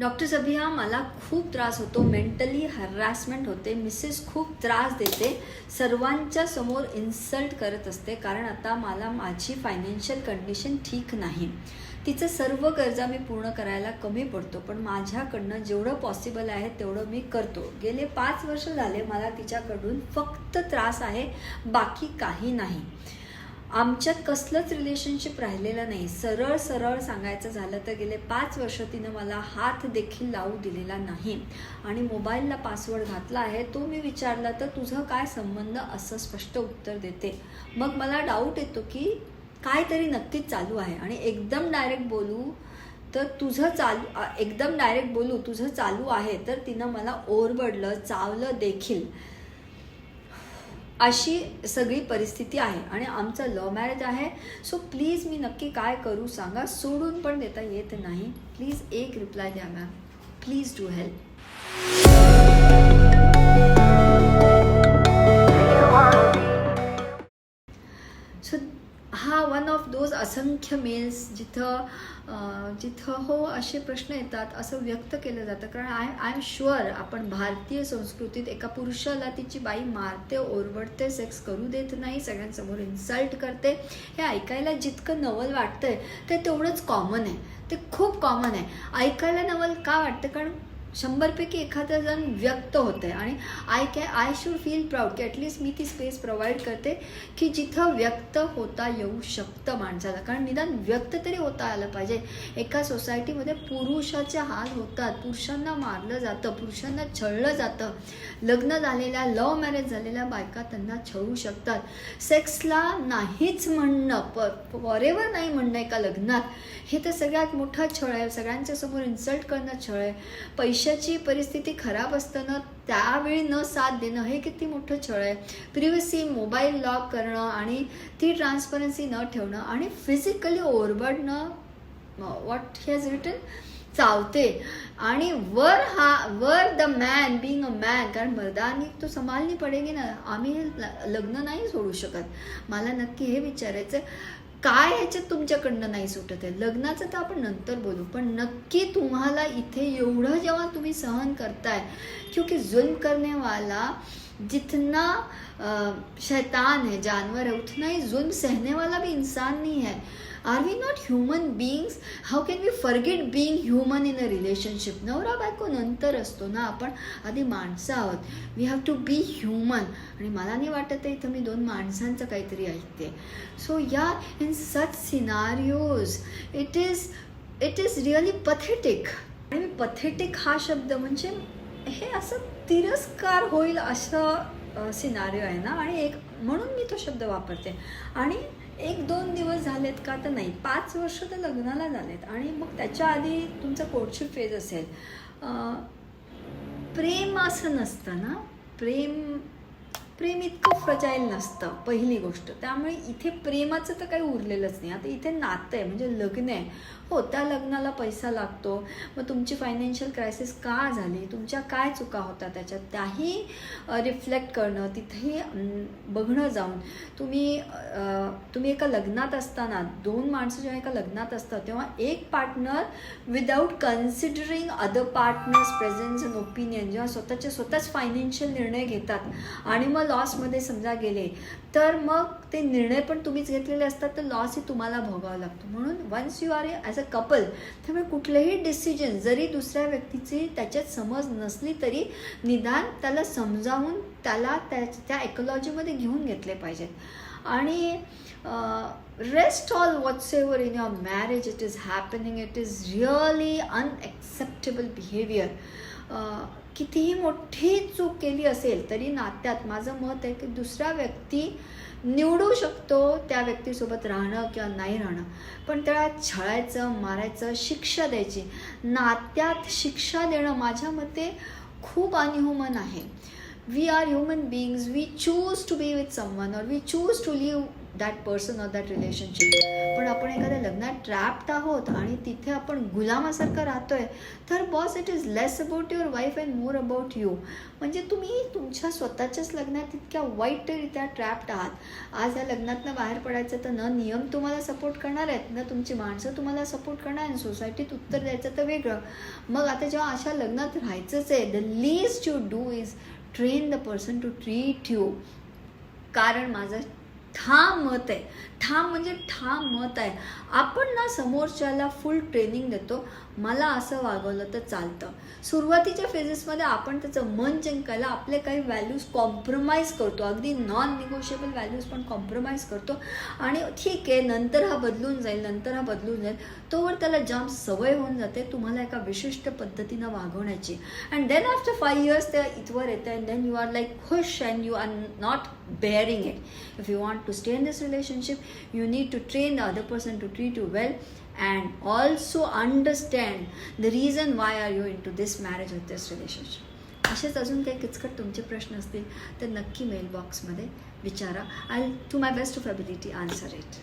Doctor सभिया मला खूप त्रास होतो. मेंटली हरॅसमेंट होते. मिसेस खूप त्रास देते. सर्वांच्या समोर इन्सल्ट करत असते. कारण आता मला माझी फायनान्शियल कंडिशन ठीक नाही. तिचं सर्व गरजा मी पूर्ण करायला कमी पडतो. पण माझ्याकडनं जेवढं पॉसिबल आहे तेवढं मी करतो. गेले पाच वर्ष झाले मला तिच्याकडून फक्त त्रास आहे. बाकी काही नाही. आमच्यात कसलंच रिलेशनशिप राहिलेलं नाही. सरळ सरळ सांगायचं झालं तर गेले पाच वर्ष तिनं मला हात देखील लावू दिलेला नाही. आणि मोबाईलला पासवर्ड घातला आहे तो मी विचारला तर तुझं काय संबंध? असं स्पष्ट उत्तर देते. मग मला डाऊट येतो की काहीतरी नक्कीच चालू आहे. आणि एकदम डायरेक्ट बोलू तर तुझं चालू एकदम डायरेक्ट बोलू तुझं चालू आहे तर तिनं मला ओरबडलं चावलं देखील. अशी सगळी परिस्थिती आहे आणि आमचं लव्ह मॅरेज आहे. सो प्लीज मी नक्की काय करू सांगा? सोडून पण देता येत नाही. प्लीज एक रिप्लाय द्या ma'am please do help one of those असंख्य मेल्स जिथं जिथं हो असे प्रश्न येतात असं व्यक्त केलं जातं. कारण आय आय एम शुअर आपण भारतीय संस्कृतीत एका पुरुषाला तिची बाई मारते ओरबडते सेक्स करू देत नाही सगळ्यांसमोर इन्सल्ट करते. हे ऐकायला जितकं नवल वाटतंय ते तेवढंच कॉमन आहे. ते खूप कॉमन आहे. ऐकायला नवल का वाटतं? कारण शंभरपैकी एखादं जण व्यक्त होतं आहे आणि I can I should feel proud की ॲटलिस्ट मी ती स्पेस प्रोव्हाइड करते की जिथं व्यक्त होता येऊ शकतं माणसाला. कारण निदान व्यक्त तरी होता आलं पाहिजे. एका सोसायटीमध्ये पुरुषाचे हाल होतात. पुरुषांना मारलं जातं पुरुषांना छळलं जातं. लग्न झालेल्या लव्ह मॅरेज झालेल्या बायका त्यांना छळू शकतात. सेक्सला नाहीच म्हणणं प फॉरेवर नाही म्हणणं एका लग्नात. हे तर सगळ्यात मोठा छळ आहे. सगळ्यांच्या समोर इन्सल्ट करणं छळ आहे. पैसे पैशाची परिस्थिती खराब असताना त्यावेळी न साथ देणं हे किती मोठं छळ आहे. प्रिव्हसी मोबाईल लॉक करणं आणि ती ट्रान्सपरन्सी न ठेवणं आणि फिजिकली ओरबडणं वॉट हॅज रिटन चावते. आणि वर हा वर the man being a man कारण मर्दानी तो संभालनी पडेगी ना आम्ही हे ल- लग्न नाही सोडू शकत. मला नक्की हे विचारायचं काय ह्याच्यात तुमच्याकडनं नाही सुटत आहे? लग्नाचं तर आपण नंतर बोलू पण नक्की तुम्हाला इथे एवढं जेव्हा तुम्ही सहन करताय क्योंकि जुल्म करणे वाला जितना शैतान है जानवर है उतना ही जुल्म सहने वाला भी इंसान नहीं है। Are we not human beings how can we forget being human in a relationship नवरा बायको नंतर असतो ना आपण आधी माणसं आहोत. We have to be human आणि मला नाही वाटत आहे इथं मी दोन माणसांचं काहीतरी ऐकते. सो या in such scenarios it is it is really pathetic आणि पथेटिक हा शब्द म्हणजे हे असं तिरस्कार होईल असं सिनारिओ आहे ना? आणि एक म्हणून मी तो शब्द वापरते. आणि एक दोन दिवस झालेत का तर नाही. पाच वर्ष तर लग्नाला झालेत. आणि मग त्याच्या आधी तुमचं कोर्टशिप फेज असेल. प्रेम असं नसतं ना? प्रेम प्रेम इतकं फ्रजाईल नसतं पहिली गोष्ट. त्यामुळे इथे प्रेमाचं तर काही उरलेलंच नाही. आता इथे नातं आहे म्हणजे लग्न आहे. हो त्या लग्नाला पैसा लागतो. मग तुमची फायनान्शियल क्रायसिस का झाली? तुमच्या काय चुका होत्या त्याच्यात? त्याही रिफ्लेक्ट करणं तिथेही बघणं जाऊन. तुम्ही तुम्ही एका लग्नात असताना दोन माणसं जेव्हा एका लग्नात असतात तेव्हा एक partner without considering other partner's presence and opinion जेव्हा स्वतःचे स्वतःच फायनान्शियल निर्णय घेतात. आणि मग लॉसमध्ये समजा गेले तर मग ते निर्णय पण तुम्हीच घेतलेले असतात तर लॉसही तुम्हाला भोगावा लागतो. म्हणून once you are as a couple त्यामुळे कुठलेही डिसिजन जरी दुसऱ्या व्यक्तीची त्याच्यात समज नसली तरी निदान त्याला समजावून त्याला त्या त्या एकोलॉजीमध्ये घेऊन घेतले पाहिजेत. आणि rest all whatsoever in your marriage it is happening it is really unacceptable behaviour कितीही मोठी चूक केली असेल तरी नात्यात माझं मत आहे की दुसरा व्यक्ती निवडू शकतो त्या व्यक्तीसोबत राहणं किंवा नाही राहणं. पण त्याला छळायचं मारायचं शिक्षा द्यायची नात्यात शिक्षा देणं माझ्या मते खूप अनह्युमन आहे. We are human beings we choose to be with someone और we choose to live that person or that relationship पण आपण एखाद्या लग्नात ट्रॅप्ड आहोत आणि तिथे आपण गुलामासारखं राहतोय तर boss it is less about your wife and more about you म्हणजे तुम्ही तुमच्या स्वतःच्याच लग्नात इतक्या वाईटरित्या ट्रॅप्ड आहात. आज या लग्नातनं बाहेर पडायचं तर न नियम तुम्हाला सपोर्ट करणार आहेत न तुमची माणसं तुम्हाला सपोर्ट करणार आणि सोसायटीत उत्तर द्यायचं तर वेगळं. मग आता जेव्हा अशा लग्नात राहायचंच आहे the least you do is train the person to treat you कारण माझं ठाम मत आहे. ठाम म्हणजे ठाम मत आहे. आपण ना समोरच्याला फुल ट्रेनिंग देतो. मला असं वागवलं तर चालतं. सुरुवातीच्या फेजेसमध्ये आपण त्याचं मन जिंकायला आपले काही व्हॅल्यूज कॉम्प्रोमाइज करतो. अगदी नॉन निगोशिएबल व्हॅल्यूज पण कॉम्प्रोमाइज करतो. आणि ठीक आहे नंतर हा बदलून जाईल नंतर हा बदलून जाईल. तोवर त्याला जाम सवय होऊन जाते तुम्हाला एका विशिष्ट पद्धतीनं वागवण्याची. And then after five years त्या इथवर येतं and then you are like खुश and you are not bearing it. If you want to stay in this relationship, you need to train the other person to treat you well and also understand the reason why are you into this marriage or this relationship. असेच अजून काही किचकट तुमचे प्रश्न असतील तर नक्की mail बॉक्समध्ये विचारा I to my best of ability answer it